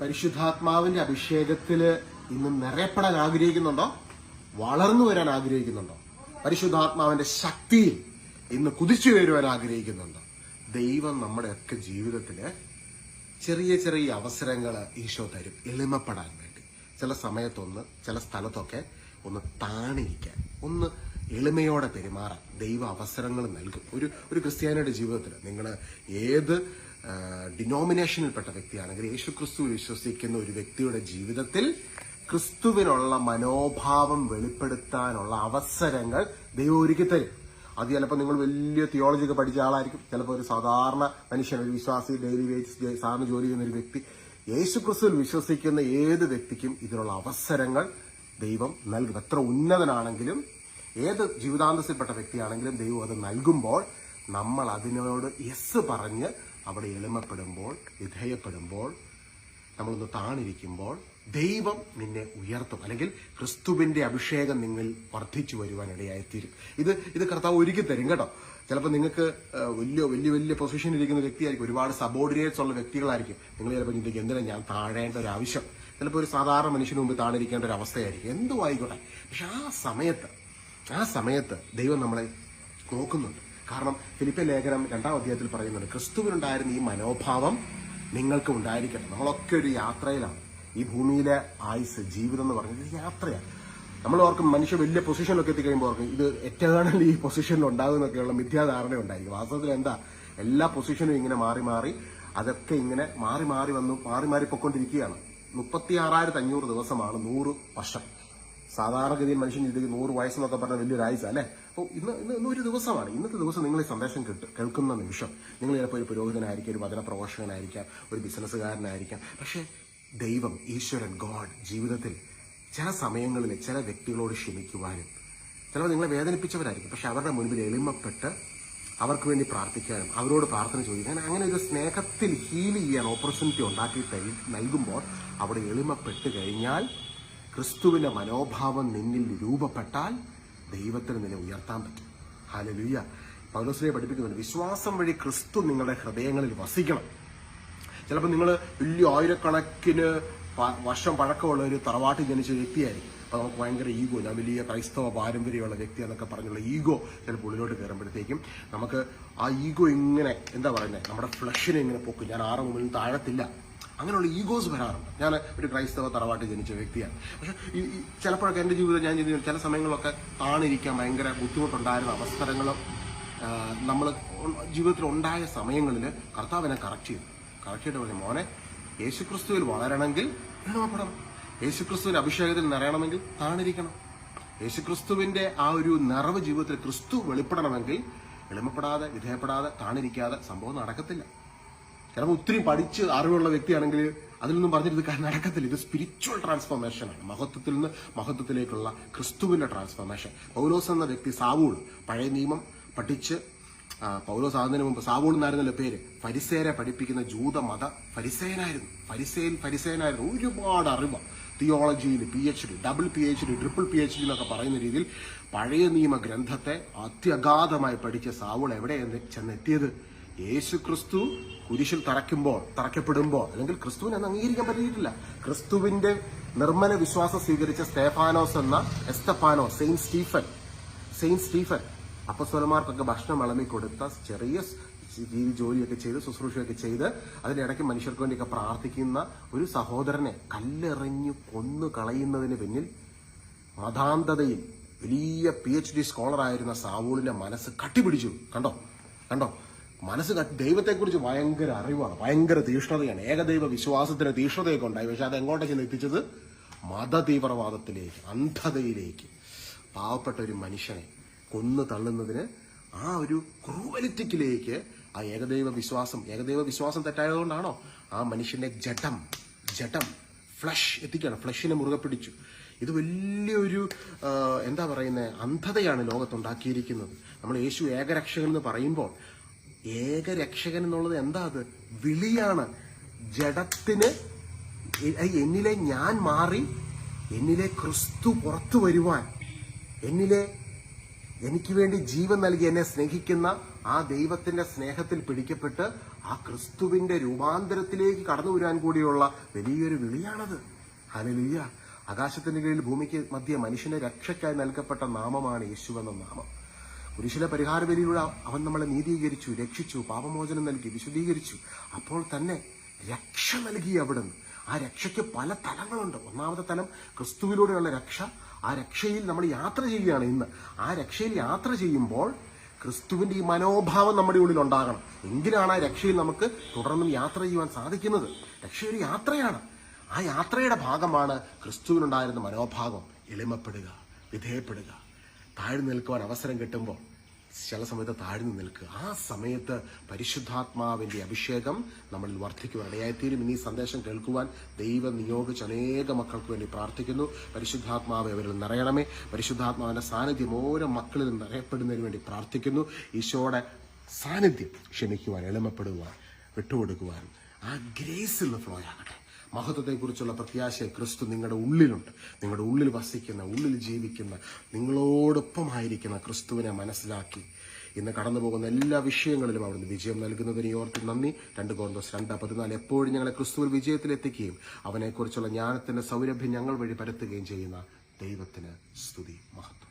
പരിശുദ്ധാത്മാവിന്റെ അഭിഷേകത്തിൽ ഇന്ന് നിറയപ്പെടാൻ ആഗ്രഹിക്കുന്നുണ്ടോ? വളർന്നു വരാൻ ആഗ്രഹിക്കുന്നുണ്ടോ? പരിശുദ്ധാത്മാവിന്റെ ശക്തിയിൽ ഇന്ന് കുതിച്ചു വരുവാൻ ആഗ്രഹിക്കുന്നുണ്ടോ? ദൈവം നമ്മുടെയൊക്കെ ജീവിതത്തിൽ ചെറിയ ചെറിയ അവസരങ്ങൾ ഈശോ തരും. എളിമപ്പെടാൻ വേണ്ടി. ചില സമയത്തൊന്ന് ചില സ്ഥലത്തൊക്കെ ഒന്ന് താണിരിക്കാൻ ഒന്ന് എളിമയോടെ പെരുമാറാൻ ദൈവ അവസരങ്ങൾ നൽകും. ഒരു ഒരു ക്രിസ്ത്യാനിയുടെ ജീവിതത്തിൽ നിങ്ങൾ ഏത് ഡിനോമിനേഷനിൽപ്പെട്ട വ്യക്തിയാണെങ്കിൽ യേശു ക്രിസ്തു വിശ്വസിക്കുന്ന ഒരു വ്യക്തിയുടെ ജീവിതത്തിൽ ക്രിസ്തുവിനുള്ള മനോഭാവം വെളിപ്പെടുത്താനുള്ള അവസരങ്ങൾ ദൈവം ഒരുക്കി തരും. അത് ചിലപ്പോൾ നിങ്ങൾ വലിയ തിയോളജി ഒക്കെ പഠിച്ച ആളായിരിക്കും. ചിലപ്പോൾ ഒരു സാധാരണ മനുഷ്യൻ ഒരു വിശ്വാസി ഡെയിലി വേജ് സാറിന് ജോലി ചെയ്യുന്ന ഒരു വ്യക്തി. യേശു ക്രിസ്തുവിൽ വിശ്വസിക്കുന്ന ഏത് വ്യക്തിക്കും ഇതിനുള്ള അവസരങ്ങൾ ദൈവം നൽകും. എത്ര ഉന്നതനാണെങ്കിലും ഏത് ജീവിതാന്തസ്സിൽപ്പെട്ട വ്യക്തിയാണെങ്കിലും ദൈവം അത് നൽകുമ്പോൾ നമ്മൾ അതിനോട് യെസ് പറഞ്ഞ് അവിടെ എളിമപ്പെടുമ്പോൾ വിധേയപ്പെടുമ്പോൾ നമ്മളൊന്ന് താണിരിക്കുമ്പോൾ ദൈവം നിന്നെ ഉയർത്തും. അല്ലെങ്കിൽ ക്രിസ്തുവിന്റെ അഭിഷേകം നിങ്ങൾ വർദ്ധിച്ചു വരുവാൻ ഇടയായിത്തീരും. ഇത് ഇത് കർത്താവ് ഒരുക്കി തരും കേട്ടോ. ചിലപ്പോൾ നിങ്ങൾക്ക് വലിയ വലിയ വലിയ പൊസിഷനിൽ ഇരിക്കുന്ന വ്യക്തിയായിരിക്കും. ഒരുപാട് സബോർഡിനേറ്റ്സ് ഉള്ള വ്യക്തികളായിരിക്കും. നിങ്ങൾ ചിലപ്പോൾ ചിന്തിക്കും എന്തിനാ ഞാൻ താഴേണ്ട ഒരു ആവശ്യം? ചിലപ്പോൾ ഒരു സാധാരണ മനുഷ്യന് മുമ്പ് താണിരിക്കേണ്ട ഒരു അവസ്ഥയായിരിക്കും. എന്തും ആയിക്കോട്ടെ. പക്ഷെ ആ സമയത്ത് ആ സമയത്ത് ദൈവം നമ്മളെ നോക്കുന്നുണ്ട്. കാരണം ഫിലിപ്പ ലേഖനം രണ്ടാം അധ്യായത്തിൽ പറയുന്നുണ്ട് ക്രിസ്തുവിനുണ്ടായിരുന്ന ഈ മനോഭാവം നിങ്ങൾക്ക് ഉണ്ടായിരിക്കട്ടെ. നമ്മളൊക്കെ ഒരു യാത്രയിലാണ്. ഈ ഭൂമിയിലെ ആയുസ് ജീവിതം എന്ന് പറയുന്നത് ഒരു യാത്രയാണ്. നമ്മൾ ഓർക്കും മനുഷ്യ വലിയ പൊസിഷനിലൊക്കെ എത്തിക്കഴിയുമ്പോൾ ഓർക്കും ഇത് എറ്റേണൽ ഈ പൊസിഷനിൽ ഉണ്ടാകുന്നൊക്കെയുള്ള മിഥ്യാധാരണ ഉണ്ടായിരിക്കും. വാസ്തവത്തിൽ എന്താ? എല്ലാ പൊസിഷനും ഇങ്ങനെ മാറി മാറി അതൊക്കെ ഇങ്ങനെ മാറി മാറി വന്നു മാറി മാറി പൊക്കൊണ്ടിരിക്കുകയാണ് മുപ്പത്തി ആറായിരത്തി അഞ്ഞൂറ് ദിവസമാണ് നൂറ് വർഷം. സാധാരണഗതിയിൽ മനുഷ്യൻ ഇതിൽ നൂറ് വയസ്സെന്നൊക്കെ പറഞ്ഞ വലിയൊരു ആയുസ അല്ലേ? അപ്പോൾ ഇന്ന് ഇന്ന് ഇന്നൊരു ദിവസമാണ്. ഇന്നത്തെ ദിവസം നിങ്ങൾ ഈ സന്ദേശം കേട്ട് കേൾക്കുന്ന നിമിഷം. നിങ്ങൾ ചിലപ്പോൾ ഒരു പുരോഹിതനായിരിക്കാം ഒരു വചന പ്രഘോഷകനായിരിക്കാം ഒരു ബിസിനസ്സുകാരനായിരിക്കാം. പക്ഷേ ദൈവം ഈശ്വരൻ ഗോഡ് ജീവിതത്തിൽ ചില സമയങ്ങളിൽ ചില വ്യക്തികളോട് ക്ഷമിക്കുവാനും ചിലപ്പോൾ നിങ്ങളെ വേദനിപ്പിച്ചവരായിരിക്കും. പക്ഷെ അവരുടെ മുൻപിൽ എളിമപ്പെട്ട് അവർക്ക് വേണ്ടി പ്രാർത്ഥിക്കാനും അവരോട് പ്രാർത്ഥന ചോദിക്കാനും അങ്ങനെ ഒരു സ്നേഹത്തിൽ ഹീൽ ചെയ്യാൻ ഓപ്പർച്യൂണിറ്റി ഉണ്ടാക്കി നൽകുമ്പോൾ അവിടെ എളിമപ്പെട്ട് കഴിഞ്ഞാൽ ക്രിസ്തുവിന്റെ മനോഭാവം നിന്നിൽ രൂപപ്പെട്ടാൽ ദൈവത്തിന് നിന്നെ ഉയർത്താൻ പറ്റും. ഹാലലുയ്യ പൗലോസിനെ പഠിപ്പിക്കുന്നുണ്ട്. വിശ്വാസം വഴി ക്രിസ്തു നിങ്ങളുടെ ഹൃദയങ്ങളിൽ വസിക്കണം. ചിലപ്പോൾ നിങ്ങൾ വലിയ ആയിരക്കണക്കിന് വർഷം പഴക്കമുള്ള ഒരു തറവാട്ടിൽ ജനിച്ച വ്യക്തിയായിരിക്കും. അപ്പോൾ നമുക്ക് ഭയങ്കര ഈഗോ ഞാൻ വലിയ ക്രൈസ്തവ പാരമ്പര്യമുള്ള വ്യക്തി എന്നൊക്കെ പറഞ്ഞുള്ള ഈഗോ ചിലപ്പോൾ ഉള്ളിലോട്ട് കയറുമ്പോഴത്തേക്കും നമുക്ക് ആ ഈഗോ ഇങ്ങനെ എന്താ പറയുന്നത് നമ്മുടെ ഫ്ലഷിനെ ഇങ്ങനെ പൊക്കും. ഞാൻ ആറ് മുകളിൽ താഴത്തില്ല. അങ്ങനെയുള്ള ഈഗോസ് വരാറുണ്ട്. ഞാൻ ഒരു ക്രൈസ്തവ തറവാട്ട് ജനിച്ച വ്യക്തിയാണ്. പക്ഷെ ഈ ചിലപ്പോഴൊക്കെ എന്റെ ജീവിതം ഞാൻ ചിന്തിക്കുന്നു ചില സമയങ്ങളൊക്കെ താണിരിക്കാൻ ഭയങ്കര ബുദ്ധിമുട്ടുണ്ടായിരുന്ന അവസരങ്ങളും നമ്മൾ ജീവിതത്തിൽ ഉണ്ടായ സമയങ്ങളിൽ കർത്താവിനെ കറക്റ്റ് ചെയ്തു. കറക്റ്റ് ചെയ്തിട്ട് പറഞ്ഞു മോനെ യേശുക്രിസ്തുവിൽ വളരണമെങ്കിൽ എളിമപ്പെടണം യേശുക്രിസ്തുവിന്റെ അഭിഷേകത്തിൽ നിറയണമെങ്കിൽ താണിരിക്കണം. യേശുക്രിസ്തുവിന്റെ ആ ഒരു നിറവ് ജീവിതത്തിൽ ക്രിസ്തു വെളിപ്പെടണമെങ്കിൽ എളിമപ്പെടാതെ വിധേയപ്പെടാതെ താണിരിക്കാതെ സംഭവം നടക്കത്തില്ല. ചിലപ്പോൾ ഒത്തിരി പഠിച്ച് അറിവുള്ള വ്യക്തിയാണെങ്കിൽ അതിൽ നിന്നും പറഞ്ഞിട്ട് ഇത് നടക്കത്തില്ല. ഇത് സ്പിരിച്വൽ ട്രാൻസ്ഫോർമേഷൻ ആണ്. മഹത്വത്തിൽ നിന്ന് മഹത്വത്തിലേക്കുള്ള ക്രിസ്തുവിന്റെ ട്രാൻസ്ഫോർമേഷൻ പൗലോസ് എന്ന വ്യക്തി സാവൂൾ പഴയ നിയമം പഠിച്ച് പൗലോസ് ആകുന്നതിന് മുമ്പ് സാവൂൾ എന്നായിരുന്നല്ലോ പേര്. ഫരിസേരെ പഠിപ്പിക്കുന്ന ജൂത മത ഫരിസേനായിരുന്നു. ഫരിസേൻ ഫരിസേനായിരുന്നു ഒരുപാട് അറിവ്. തിയോളജിയിൽ P H D double P H D triple P H D എന്നൊക്കെ പറയുന്ന രീതിയിൽ പഴയ നിയമ ഗ്രന്ഥത്തെ അത്യഗാധമായി പഠിച്ച സാവൂൾ എവിടെ ചെന്നെത്തിയത്? യേശു ക്രിസ്തു കുരിശിൽ തറയ്ക്കുമ്പോൾ തറയ്ക്കപ്പെടുമ്പോൾ അല്ലെങ്കിൽ ക്രിസ്തുവിനെ അന്ന് അംഗീകരിക്കാൻ പറ്റിയിട്ടില്ല. ക്രിസ്തുവിന്റെ നിർമ്മല വിശ്വാസം സ്വീകരിച്ച സ്തേഫാനോസ് എന്ന എസ്തഫാനോ സെയിന്റ് സ്റ്റീഫൻ സെയിന്റ് സ്റ്റീഫൻ അപ്പസ്വലന്മാർക്കൊക്കെ ഭക്ഷണം വിളമ്പി കൊടുത്ത ചെറിയ രീതി ജോലിയൊക്കെ ചെയ്ത് ശുശ്രൂഷയൊക്കെ ചെയ്ത് അതിനിടയ്ക്ക് മനുഷ്യർക്ക് വേണ്ടിയൊക്കെ പ്രാർത്ഥിക്കുന്ന ഒരു സഹോദരനെ കല്ലെറിഞ്ഞു കൊന്നു കളയുന്നതിന് പിന്നിൽ മതാന്തതയിൽ വലിയ പി എച്ച് ഡി സ്കോളറായിരുന്ന സാവൂളിന്റെ മനസ്സ് കട്ടിപിടിച്ചു. കണ്ടോ? കണ്ടോ? മനസ്സ് ദൈവത്തെക്കുറിച്ച് ഭയങ്കര അറിവാണ് ഭയങ്കര തീഷ്ണതയാണ്. ഏകദൈവ വിശ്വാസത്തിന് തീഷ്ണതയൊക്കെ ഉണ്ടായി. പക്ഷെ അത് എങ്ങോട്ടേക്ക് ചെന്ന് എത്തിച്ചത്? മതതീവ്രവാദത്തിലേക്ക് അന്ധതയിലേക്ക്. പാവപ്പെട്ട ഒരു മനുഷ്യനെ കൊന്നു തള്ളുന്നതിന് ആ ഒരു ക്രൂവലിറ്റിക്കിലേക്ക് ആ ഏകദൈവ വിശ്വാസം ഏകദൈവ വിശ്വാസം തെറ്റായതുകൊണ്ടാണോ? ആ മനുഷ്യന്റെ ജഡം ജഡം ഫ്ലഷ് എത്തിക്കുകയാണ്. ഫ്ലഷിനെ മുറുകെ പിടിച്ചു. ഇത് വലിയൊരു എന്താ പറയുന്നത് അന്ധതയാണ് ലോകത്തുണ്ടാക്കിയിരിക്കുന്നത്. നമ്മൾ യേശു ഏകരക്ഷകൻ എന്ന് പറയുമ്പോൾ ഏകരക്ഷകൻ എന്നുള്ളത് എന്താ അത്? വിളിയാണ്. ജഡത്തിന് എന്നിലെ ഞാൻ മാറി എന്നിലെ ക്രിസ്തു പുറത്തു വരുവാൻ എന്നിലെ എനിക്ക് വേണ്ടി ജീവൻ നൽകി എന്നെ സ്നേഹിക്കുന്ന ആ ദൈവത്തിന്റെ സ്നേഹത്തിൽ പിടിക്കപ്പെട്ട് ആ ക്രിസ്തുവിന്റെ രൂപാന്തരത്തിലേക്ക് കടന്നു വരാൻ കൂടിയുള്ള വലിയൊരു വിളിയാണത്. ഹലലിയ ആകാശത്തിന്റെ കീഴിൽ ഭൂമിക്ക് മധ്യ മനുഷ്യന്റെ രക്ഷയ്ക്കായി നൽകപ്പെട്ട നാമമാണ് യേശുവെന്ന നാമം. കുരിശിലെ പരിഹാര ബലിയിലൂടെ അവൻ നമ്മളെ നീതീകരിച്ചു രക്ഷിച്ചു പാപമോചനം നൽകി വിശദീകരിച്ചു അപ്പോൾ തന്നെ രക്ഷ നൽകി അവിടുന്ന്. ആ രക്ഷയ്ക്ക് പല തലങ്ങളുണ്ട്. ഒന്നാമത്തെ തലം ക്രിസ്തുവിലൂടെയുള്ള രക്ഷ. ആ രക്ഷയിൽ നമ്മൾ യാത്ര ചെയ്യുകയാണ് ഇന്ന്. ആ രക്ഷയിൽ യാത്ര ചെയ്യുമ്പോൾ ക്രിസ്തുവിന്റെ ഈ മനോഭാവം നമ്മുടെ ഉള്ളിൽ ഉണ്ടാകണം. എങ്കിലാണ് ആ രക്ഷയിൽ നമുക്ക് തുടർന്നും യാത്ര ചെയ്യുവാൻ സാധിക്കുന്നത്. രക്ഷ ഒരു യാത്രയാണ്. ആ യാത്രയുടെ ഭാഗമാണ് ക്രിസ്തുവിനുണ്ടായിരുന്ന മനോഭാവം. എളിമപ്പെടുക വിധേയപ്പെടുക. താഴ്ന്നു നിൽക്കുവാൻ അവസരം കിട്ടുമ്പോൾ ചില സമയത്ത് താഴ്ന്നു നിൽക്കുക. ആ സമയത്ത് പരിശുദ്ധാത്മാവിന്റെ അഭിഷേകം നമ്മളിൽ വർദ്ധിക്കുവാൻ ഇടയായിത്തീരും. ഇനി സന്ദേശം കേൾക്കുവാൻ ദൈവം നിയോഗിച്ച അനേക മക്കൾക്ക് വേണ്ടി പ്രാർത്ഥിക്കുന്നു. പരിശുദ്ധാത്മാവ് അവരിൽ നിറയണമേ പരിശുദ്ധാത്മാവിന്റെ സാന്നിധ്യം ഓരോ മക്കളിൽ നിറയപ്പെടുന്നതിന് വേണ്ടി പ്രാർത്ഥിക്കുന്നു. ഈശോയുടെ സാന്നിധ്യം ക്ഷമിക്കുവാൻ എളിമപ്പെടുവാൻ വിട്ടുകൊടുക്കുവാൻ ആ ഗ്രേസിൽ ഫ്ലോ ആകട്ടെ. മഹത്വത്തെക്കുറിച്ചുള്ള പ്രത്യാശ ക്രിസ്തു നിങ്ങളുടെ ഉള്ളിലുണ്ട്. നിങ്ങളുടെ ഉള്ളിൽ വസിക്കുന്ന ഉള്ളിൽ ജീവിക്കുന്ന നിങ്ങളോടൊപ്പമായിരിക്കുന്ന ക്രിസ്തുവിനെ മനസ്സിലാക്കി. ഇന്ന് കടന്നു പോകുന്ന എല്ലാ വിഷയങ്ങളിലും അവിടുന്ന് വിജയം നൽകുന്നതിന് ഓർത്ത് നന്ദി. രണ്ട് കോൺഗ്രസ് രണ്ട് പതിനാല്. എപ്പോഴും ഞങ്ങളെ ക്രിസ്തുവിൽ വിജയത്തിലെത്തിക്കുകയും അവനെക്കുറിച്ചുള്ള ജ്ഞാനത്തിന്റെ സൗരഭ്യം ഞങ്ങൾ വഴി പരത്തുകയും ചെയ്യുന്ന ദൈവത്തിന് സ്തുതി. മഹത്വം.